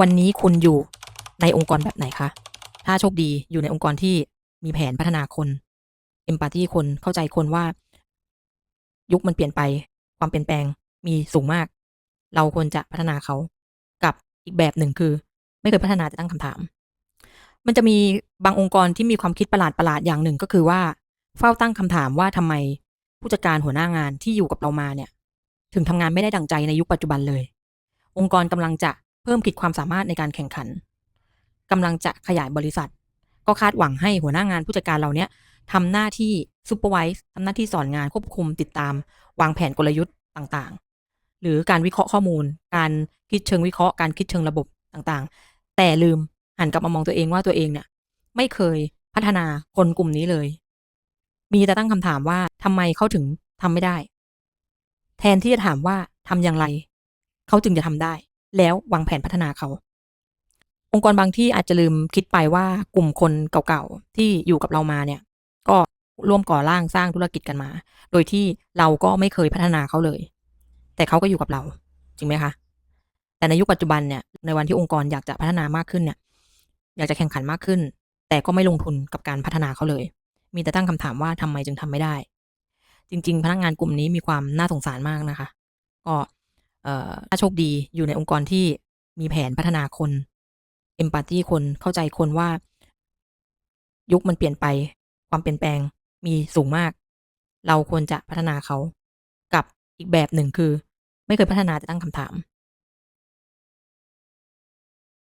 วันนี้คุณอยู่ในองค์กรแบบไหนคะ ถ้าโชคดีอยู่ในองค์กรที่มีแผนพัฒนาคนเอมพัตตีคนเข้าใจคนว่า ยุคมันเปลี่ยนไปความเปลี่ยนแปลงมีสูงมาก เราควรจะพัฒนาเขากับอีกแบบหนึ่งคือ ไม่เคยพัฒนาแต่ตั้งคำถาม มันจะมีบางองค์กรที่มีความคิดประหลาดประหลาดๆอย่างหนึ่งก็คือว่า เฝ้าตั้งคำถามว่าทำไมผู้จัดการหัวหน้างานที่อยู่กับเรามาเนี่ย ถึงทำงานไม่ได้ดังใจในยุคปัจจุบันเลย องค์กรกำลังจะ เพิ่มขีดความสามารถในการแข่งขันกำลังจะขยายบริษัท ก็คาดหวังให้หัวหน้างานผู้จัดการเราเนี่ยทำหน้าที่ซูเปอร์วิสทำหน้าที่สอนงานควบคุมติดตาม วางแผนกลยุทธ์ต่างๆ หรือการวิเคราะห์ข้อมูล การคิดเชิงวิเคราะห์การคิดเชิงระบบต่างๆ แต่ลืมหันกลับมามองตัวเองว่าตัวเองเนี่ย ไม่เคยพัฒนาคนกลุ่มนี้เลย มีแต่ตั้งคำถามว่าทำไมเขาถึงทำไม่ได้ แทนที่จะถามว่าทำอย่างไร เขาจึงจะทำได้ แล้ววางแผนพัฒนาเขา องค์กรบางที่อาจจะลืมคิดไปว่ากลุ่มคนเก่าๆ ที่อยู่กับเรามาเนี่ย ก็ร่วมก่อร่างสร้างธุรกิจกันมา โดยที่เราก็ไม่เคยพัฒนาเขาเลย แต่เขาก็อยู่กับเรา จริงไหมคะ แต่ในยุคปัจจุบันเนี่ย ในวันที่องค์กรอยากจะพัฒนามากขึ้นเนี่ย อยากจะแข่งขันมากขึ้น แต่ก็ไม่ลงทุนกับการพัฒนาเขาเลย มีแต่ตั้งคำถามว่าทำไมจึงทำไม่ได้ จริง ๆ พนักงานกลุ่มนี้มีความน่าสงสารมากนะคะ ก็ ถ้าโชคดีอยู่ในองค์กรที่มีแผนพัฒนาคนเอมพัตตีคนเข้าใจคนว่า ยุคมันเปลี่ยนไปความเปลี่ยนแปลงมีสูงมาก เราควรจะพัฒนาเขา กับอีกแบบหนึ่งคือ ไม่เคยพัฒนาจะตั้งคำถาม